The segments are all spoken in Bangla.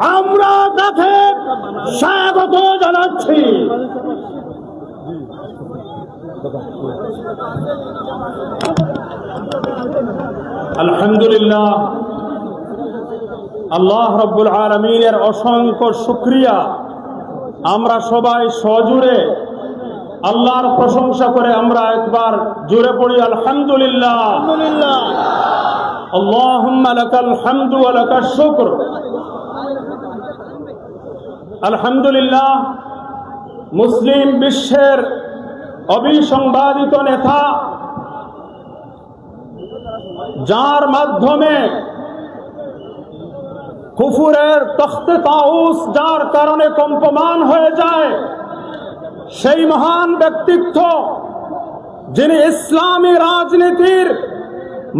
আমরা তাকে স্বাগত জানাচ্ছি। আলহামদুলিল্লাহ। আল্লাহ রব্বুল আলমিনের অসংখ্য শুক্রিয়া। আমরা সবাই সজুরে আল্লাহর প্রশংসা করে আমরা একবার জুড়ে পড়ি আলহামদুলিল্লাহ। আল্লাহ শুক্র। আলহামদুলিল্লাহ, মুসলিম বিশ্বের অবিসংবাদিত নেতা, যার মাধ্যমে কুফুরের তখতে তাউস যার কারণে কম্পমান হয়ে যায়, সেই মহান ব্যক্তিত্ব যিনি ইসলামী রাজনীতির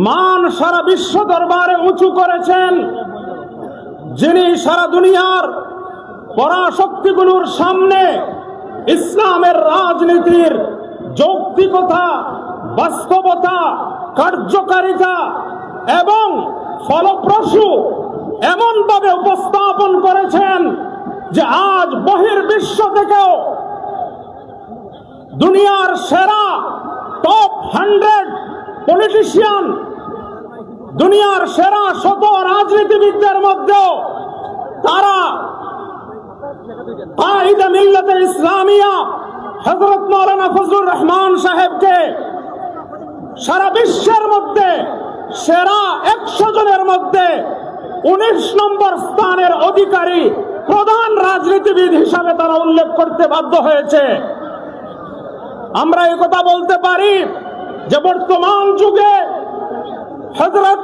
মান সারা বিশ্ব দরবারে উঁচু করেছেন, যিনি সারা দুনিয়ার পরাশক্তিগুলোর সামনে ইসলামের রাজনীতির যৌক্তিকতা, বাস্তবতা, কার্যকারিতা এবং ফলপ্রসূ এমনভাবে উপস্থাপন করেছেন যে আজ বহির্বিশ্ব থেকেও দুনিয়ার সেরা টপ হান্ড্রেড পলিটিশিয়ান দুনিয়ার সেরা শত রাজনীতিবিদদের মধ্যেও তারা কায়দা মিল্লাতে ইসলামিয়া হজরত মৌলানা ফজলুর রহমান সাহেবকে সারা বিশ্বের মধ্যে, সেরা একশো জনের মধ্যে উনিশ নম্বর স্থানের অধিকারী প্রধান রাজনীতিবিদ হিসাবে তারা উল্লেখ করতে বাধ্য হয়েছে। আমরা কথা বলতে পারি যে বর্তমান যুগে হজরত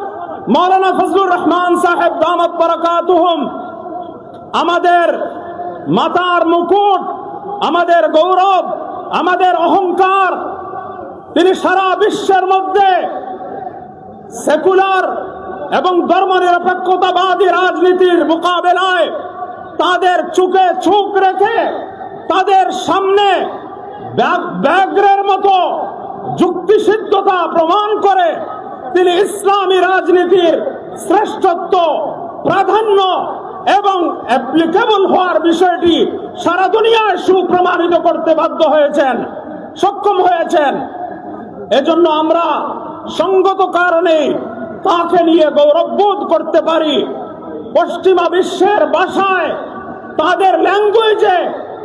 মৌলানা ফজলুর রহমান সাহেব দামত বরকাতুহুম আমাদের মাতার মুকুট, আমাদের গৌরব, আমাদের অহংকার, তিনি সারা বিশ্বের মধ্যে সেকুলার এবং ধর্মনিরপেক্ষতাবাদী রাজনীতির মোকাবেলায় তাদের চুকে চুক রেখে তাদের সামনে ব্যাগ- ব্যাঘ্রের মতো যুক্তিসিদ্ধতা প্রমাণ করে তিনি ইসলামী রাজনীতির শ্রেষ্ঠত্ব, প্রাধান্য এবং অ্যাপ্লিকেবল হওয়ার বিষয়টি সারা দুনিয়ায় সুপ্রমাণিত করতে বাধ্য হয়েছেন, সক্ষম হয়েছেন। এজন্য আমরা সঙ্গত কারণে তাকে নিয়ে গৌরববোধ করতে পারি। পশ্চিমা বিশ্বের ভাষায় তাদের ল্যাঙ্গুয়েজে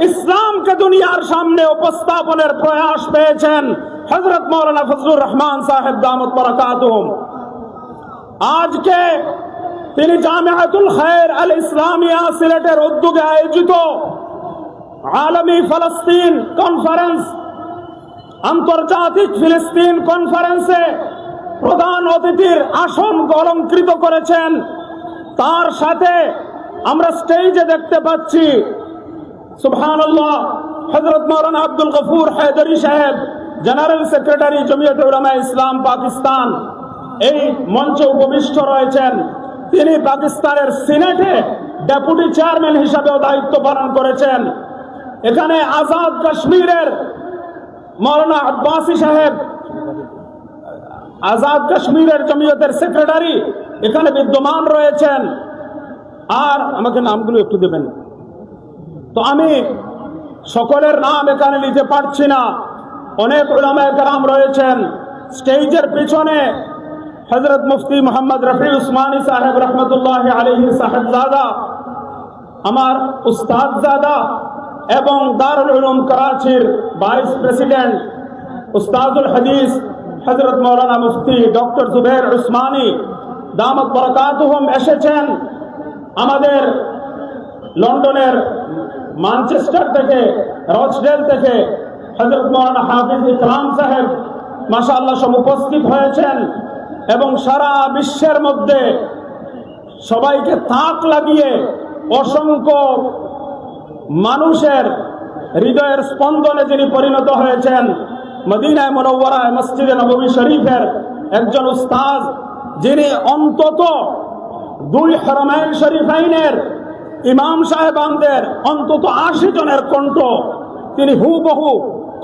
ইসলামকে দুনিয়ার সামনে উপস্থাপনের প্রয়াস পেয়েছেন হজরত মৌলানা ফজলুর রহমান সাহেব দামত আজকে তিনি জামিয়াতুল খায়ের আল ইসলামিয়া সিলেটের উদ্যোগে আয়োজিত আলমী ফলস্তিন কনফারেন্স, আন্তর্জাতিক ফিলিস্তিন কনফারেন্সে প্রধান অতিথির আসন অলঙ্কৃত করেছেন। তার সাথে আমরা স্টেজে দেখতে পাচ্ছি সুবহানাল্লাহ হযরত মাওলানা আব্দুল গফুর হায়দারি সাহেব, জেনারেল সেক্রেটারি জমিয়ত উলামা ইসলাম পাকিস্তান। এই মঞ্চে উপবিষ্ট রয়েছেন তিনি পাকিস্তানের সিনেটে ডেপুটি চেয়ারম্যান হিসাবেও দায়িত্ব পালন করেছেন। এখানে আজাদ কাশ্মীরের মৌলানা আব্বাসী সাহেব, আজাদ কাশ্মীরের জমিয়তের সেক্রেটারি, এখানে বিদ্যমান রয়েছেন। আর আমাকে নামগুলো একটু দেবেন। তো আমি সকলের নাম এখানে নিতে পারছি না। অনেক ওলামায় কারাম রয়েছেন। স্টেজের পিছনে হজরত মুফতি মোহাম্মদ রফি উসমানী সাহেব রহমতুল্লাহ আলহি সাহেবজাদা, আমার উস্তাদ জাদা এবং দারুল উলুম করাচির ভাইস প্রেসিডেন্ট উস্তাদুল হাদিস হজরত মৌলানা মুফতি ডক্টর জুবের উসমানী, দামত বরকাতুহম এসেছেন আমাদের লন্ডনের ম্যানচেস্টার থেকে, রচডেল থেকে হজরত মৌলানা হাফিজ ইকরাম সাহেব মাসা আল্লাহ সব উপস্থিত হয়েছেন। এবং সারা বিশ্বের মধ্যে সবাইকে তাক লাগিয়ে অসংখ্য মানুষের হৃদয়ের স্পন্দনে যিনি পরিণত হয়েছেন, মদিনায় মনোবরায় মসজিদে নবী শরীফের একজন উস্তাদ, যিনি অন্তত দুই হরমাইন শরীফাইনের ইমাম সাহেবানদের অন্তত আশি জনের কণ্ঠ তিনি হুবহু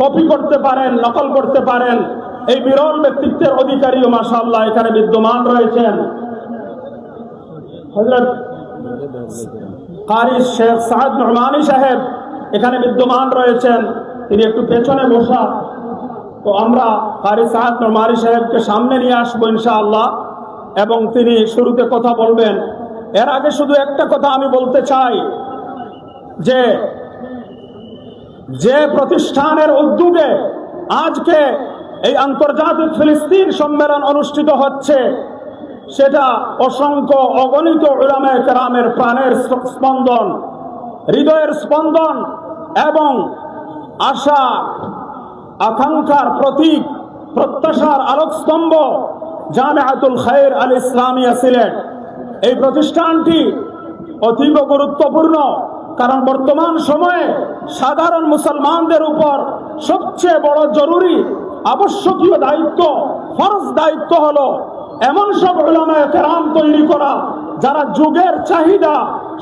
কপি করতে পারেন, নকল করতে পারেন। এই বিরল ব্যক্তিত্বের অধিকারী অধিকারীও মাসাল্লাহ এখানে বিদ্যমান রয়েছেন। সাহেব এখানে বিদ্যমান রয়েছেন। তিনি একটু পেছনে বসা। তো আমরা কারি সাদ নহমানি সাহেবকে সামনে নিয়ে আসব ইনশাআল্লাহ। এবং তিনি শুরুতে কথা বলবেন। এর আগে শুধু একটা কথা আমি বলতে চাই যে যে প্রতিষ্ঠানের উদ্যোগে আজকে এই আন্তর্জাতিক ফিলিস্তিন সম্মেলন অনুষ্ঠিত হচ্ছে। সেটা অসংখ্য অগণিত উলামায়ে কেরামের প্রাণের স্পন্দন, হৃদয়ের স্পন্দন এবং আশা, আকাঙ্ক্ষার প্রতীক, প্রত্যাশার আলোকস্তম্ভ জামেআতুল খায়ের আল ইসলামিয়া সিলেট। এই প্রতিষ্ঠানটি অতীব গুরুত্বপূর্ণ কারণ বর্তমান সময়ে সাধারণ মুসলমানদের উপর সবচেয়ে বড় জরুরি আবশ্যকীয় দায়িত্ব, ফরজ দায়িত্ব হলো এমন সব উলামায়ে কেরাম তৈরি করা, যারা যুগের চাহিদা,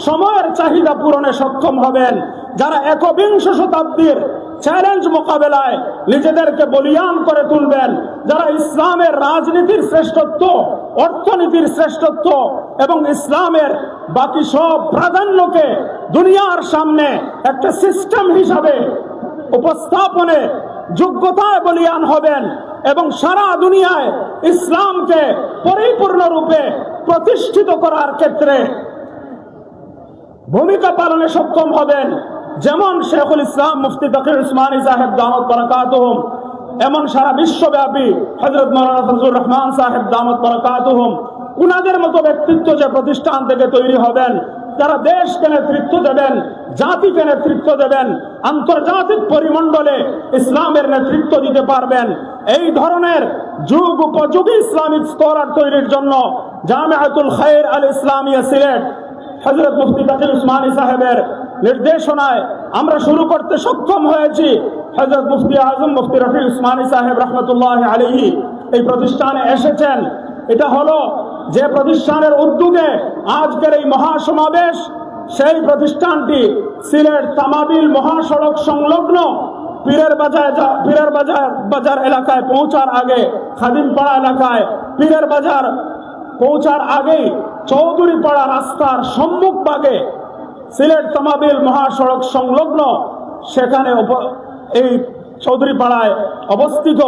সময়ের চাহিদা পূরণে সক্ষম হবেন, যারা একবিংশ শতাব্দীর চ্যালেঞ্জ মোকাবেলায় নিজেদেরকে বলিয়ান করে তুলবেন, যারা ইসলামের রাজনীতির শ্রেষ্ঠত্ব, অর্থনীতির শ্রেষ্ঠত্ব এবং ইসলামের বাকি সব প্রাধান্যকে দুনিয়ার সামনে একটা সিস্টেম হিসাবে উপস্থাপনে যোগ্যতায় বলিয়ান হবেন এবং সারা দুনিয়ায় ইসলামকে পরিপূর্ণ রূপে প্রতিষ্ঠিত করার ক্ষেত্রে ভূমিকা পালনে সক্ষম হবেন। যেমন শেখুল ইসলাম মুফতি তকির উসমানী সাহেব, দামত বরাকাতহম। এমন সারা বিশ্বব্যাপী হজরত মৌলানা ফজলুর রহমান সাহেব, দামত বরাকাতহম। উনাদের মতো ব্যক্তিত্ব যে প্রতিষ্ঠান থেকে তৈরি হবেন যারা দেশকে নেতৃত্ব দেবেন, জাতিকে নেতৃত্ব দেবেন, আন্তর্জাতিক পরিমণ্ডলে ইসলামের নেতৃত্ব দিতে পারবেন, এই ধরনের যুগ উপযোগী ইসলামিক স্তর তৈরির জন্য জামেআতুল খায়ের আল ইসলামিয়া সিলেট হজরত মুফতি তাকির উসমানী সাহেবের নির্দেশনায় আমরা শুরু করতে সক্ষম হয়েছি। হজরত মুফতি আজম, মুফতি রফি উসমানী সাহেব রহমতুল্লাহ আলহি এই প্রতিষ্ঠানে এসেছেন। এটা হলো যে প্রতিষ্ঠানের উদ্যোগে আজকের এই মহাসমাবেশ, সেই প্রতিষ্ঠানটি সিলেট তামাবিল মহাসড়ক সংলগ্ন পীরের বাজার পীরের বাজার বাজার এলাকায় পৌঁছার আগে, খাদিমপাড়া এলাকায় পীরের বাজার পৌঁছার আগেই চৌধুরীপাড়া রাস্তার সম্মুখ ভাগে সিলেট তামাবিল মহাসড়ক সংলগ্ন সেখানে এই চৌধুরীপাড়ায় অবস্থিত।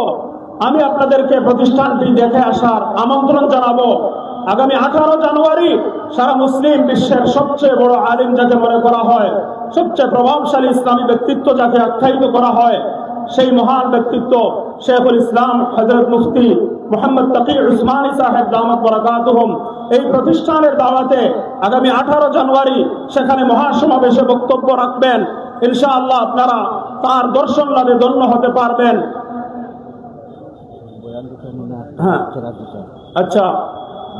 আমি আপনাদেরকে প্রতিষ্ঠানটি দেখে আসার আমন্ত্রণ জানাব। আগামী আঠারো জানুয়ারি সারা মুসলিম বিশ্বের সবচেয়ে বড় আলিম যাকে মনে করা হয় সবচেয়ে প্রভাবশালী ইসলামী ব্যক্তিত্ব যাকে আখ্যায়িত করা হয় সেই মহান ব্যক্তিত্ব শেখুল ইসলাম হজরত মুফতি মোহাম্মদ তকির উসমানী সাহেব দামত বরাকাতুহম। এই প্রতিষ্ঠানের দাওয়াতে আগামী আঠারো জানুয়ারি সেখানে মহাসমাবেশে বক্তব্য রাখবেন। ইনশাআল্লাহ আপনারা তার দর্শন লাভে ধন্য হতে পারবেন। হ্যাঁ। কেরাত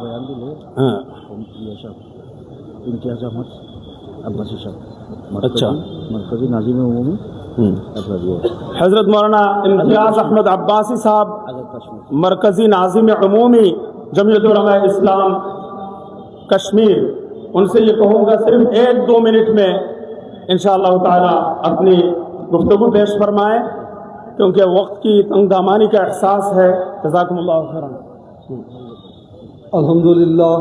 بیان بھی لے امتیاز احمد عباسی صاحب اچھا۔ مرکزی ناظم عمومی حضرت مولانا امتیاز احمد عباسی صاحب مرکزی ناظم عمومی جمعیت علماء اسلام کشمیر۔ ان سے یہ کہوں گا صرف ایک دو منٹ میں انشاءاللہ تعالی اپنی گفتگو پیش فرمائیں کیونکہ وقت کی تنگ دامانی کا احساس ہے۔ جزاکم اللہ خیرم الحمد للہ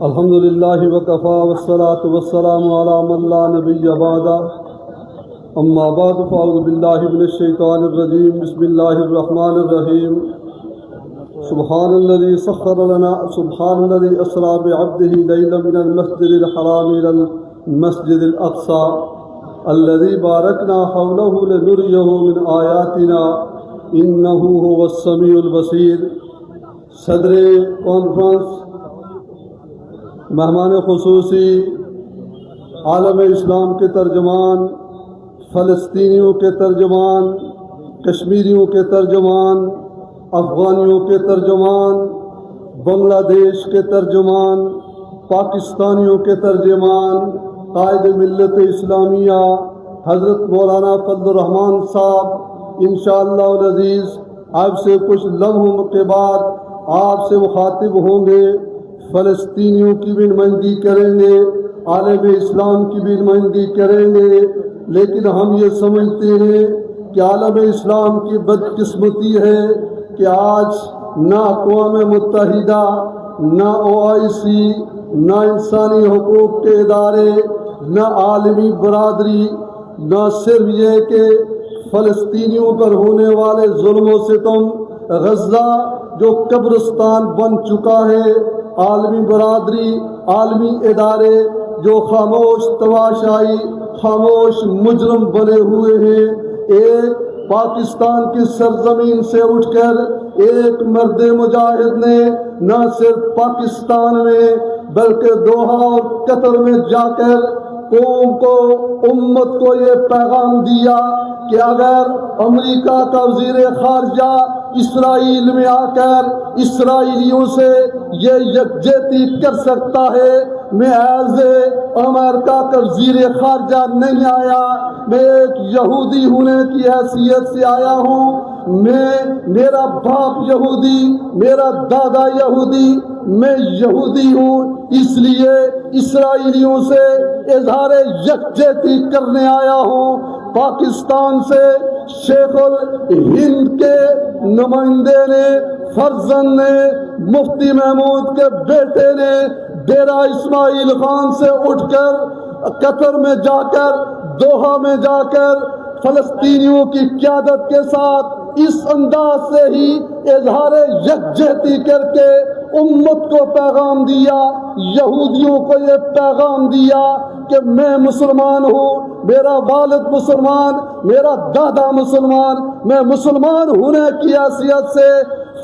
الحمد للہ وقفا والسلام وسلام من لا نبی آبادہ اما بعد، فاعوذ باللہ من الشیطان الرجیم، بسم اللہ الرحمن الرحیم۔ سبحان الذي سخر لنا، سبحان الذي اسرى بعبده ليلا من المسجد الحرام الى المسجد الاقصى الذي باركنا حوله لنريه من آياتنا انه هو السميع البصير صدر کانفرنس مہمان خصوصی، عالم اسلام کے ترجمان، فلسطینیوں کے ترجمان، کشمیریوں کے ترجمان، افغانیوں کے ترجمان، بنگلہ دیش کے ترجمان، پاکستانیوں کے ترجمان، قائد ملت اسلامیہ، حضرت مولانا فضل الرحمان صاحب، انشاءاللہ العزیز، آپ سے کچھ لمحوں کے بعد آپ سے مخاطب ہوں گے، فلسطینیوں کی بھی نمائندگی کریں گے، عالم اسلام کی بھی نمائندگی کریں گے، لیکن ہم یہ سمجھتے ہیں کہ عالم اسلام کی بدقسمتی ہے کہ آج نہ اقوام متحدہ، نہ او آئی سی نہ انسانی حقوق کے ادارے، نہ عالمی برادری، نہ صرف یہ کہ فلسطینیوں پر ہونے والے ظلم و ستم، غزہ جو قبرستان بن چکا ہے، عالمی برادری، عالمی ادارے جو خاموش تواشائی خاموش مجرم بنے ہوئے ہیں۔ ایک پاکستان کی سرزمین سے اٹھ کر ایک مرد مجاہد نے نہ صرف پاکستان میں بلکہ دوہا اور قطر میں جا کر قوم کو، امت کو یہ پیغام دیا کہ اگر امریکہ کا وزیر خارجہ اسرائیل میں آ کر اسرائیلیوں سے یہ یکجہتی کر سکتا ہے، میں ایز امریکہ کا وزیر خارجہ نہیں آیا۔ میں ایک یہودی ہونے کی حیثیت سے آیا ہوں۔ میں، میرا باپ یہودی، میرا دادا یہودی، میں یہودی ہوں۔ اس لیے اسرائیلیوں سے اظہار یکجہتی کرنے آیا ہوں۔ پاکستان سے شیخ الہند کے نمائندے نے فرزن نے، مفتی محمود کے بیٹے نے ڈیرا اسماعیل خان سے اٹھ کر قطر میں جا کر، دوہا میں جا کر فلسطینیوں کی قیادت کے ساتھ اس انداز سے ہی اظہار یکجہتی کر کے امت کو پیغام دیا، یہودیوں کو یہ پیغام دیا کہ میں مسلمان ہوں، میرا والد مسلمان، میرا دادا مسلمان، میں مسلمان ہونے کی حیثیت سے،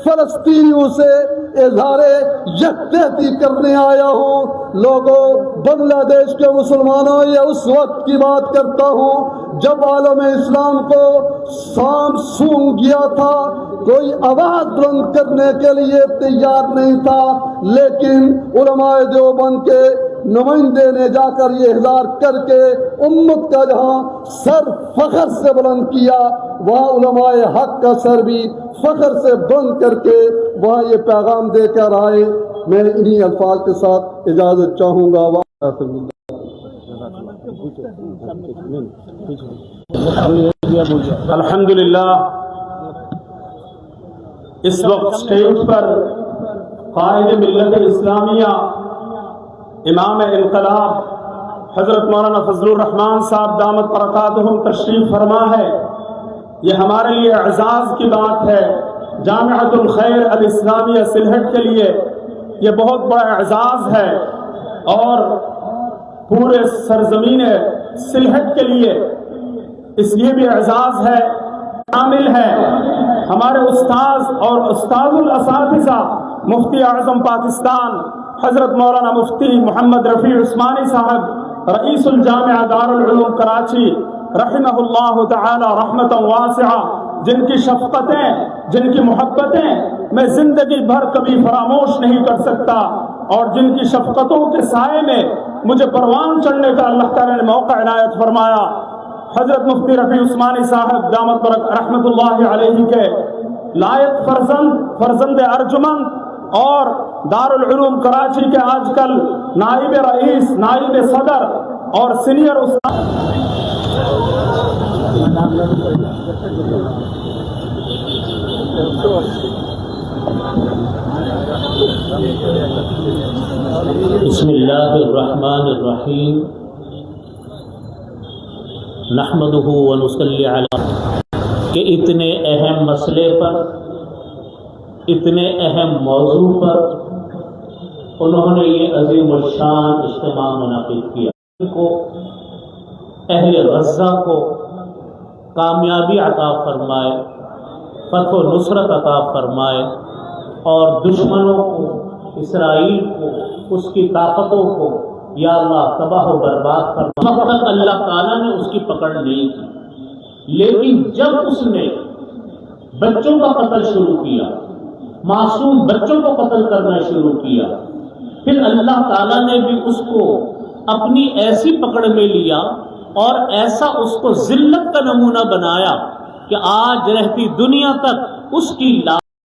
فلسطینیوں سے اظہار یکتی کرنے آیا ہوں۔ لوگوں، بنگلہ دیش کے مسلمانوں، یہ اس وقت کی بات کرتا ہوں جب عالم اسلام کو سام سون گیا تھا۔ کوئی آواز بلند کرنے کے لیے تیار نہیں تھا، لیکن علماء دیوبند کے نمائندے نے جا کر یہ اظہار کر کے امت کا جہاں سر فخر سے بلند کیا، وہاں علماء حق کا سر بھی فخر سے بند کر کے وہاں یہ پیغام دے کر آئے۔ میں انہی الفاظ کے ساتھ اجازت چاہوں گا۔ الحمد للہ اس وقت اسٹیج پر قائد ملت اسلامیہ امام انقلاب حضرت مولانا فضل الرحمان صاحب دامت پرکاتہم تشریف فرما ہے۔ یہ ہمارے لیے اعزاز کی بات ہے۔ جامعت الخیر الاسلامیہ سلحٹ کے لیے یہ بہت بڑا اعزاز ہے۔ اور پورے سرزمین سلحٹ کے لیے اس لیے بھی اعزاز ہے، شامل ہے۔ ہمارے استاذ اور استاذ الاساتذہ مفتی اعظم پاکستان حضرت مولانا مفتی محمد رفیع عثمانی صاحب، رئیس الجامعہ دارالعلوم کراچی رحمہ اللہ تعالی رحمت واسعہ، جن کی شفقتیں، جن کی محبتیں میں زندگی بھر کبھی فراموش نہیں کر سکتا، اور جن کی شفقتوں کے سائے میں مجھے پروان چڑھنے کا اللہ تعالی نے موقع عنایت فرمایا۔ حضرت مفتی رفیع عثمانی صاحب، دامت برک رحمت اللہ علیہ کے لائق فرزند فرزند ارجمند اور دارالعلوم کراچی کے آج کل نائب رئیس، نائب صدر اور سینئر استاد بسم اللہ الرحمن الرحیم۔ نحمده و نسلی علیہ کہ اتنے اہم مسئلے پر اتنے اہم موضوع پر انہوں نے یہ عظیم الشان اجتماع منعقد کیا۔ کو اہل غزہ کو کامیابی عطا فرمائے، فتح و نصرت عطا فرمائے اور دشمنوں کو، اسرائیل کو، اس کی طاقتوں کو یا اللہ تباہ و برباد فرما تک اللہ تعالیٰ نے اس کی پکڑ نہیں کی، لیکن جب اس نے بچوں کا قتل شروع کیا معصوم بچوں کو قتل کرنا شروع کیا۔ پھر اللہ تعالیٰ نے بھی اس کو اپنی ایسی پکڑ میں لیا اور ایسا اس کو ذلت کا نمونہ بنایا کہ آج رہتی دنیا تک اس کی لا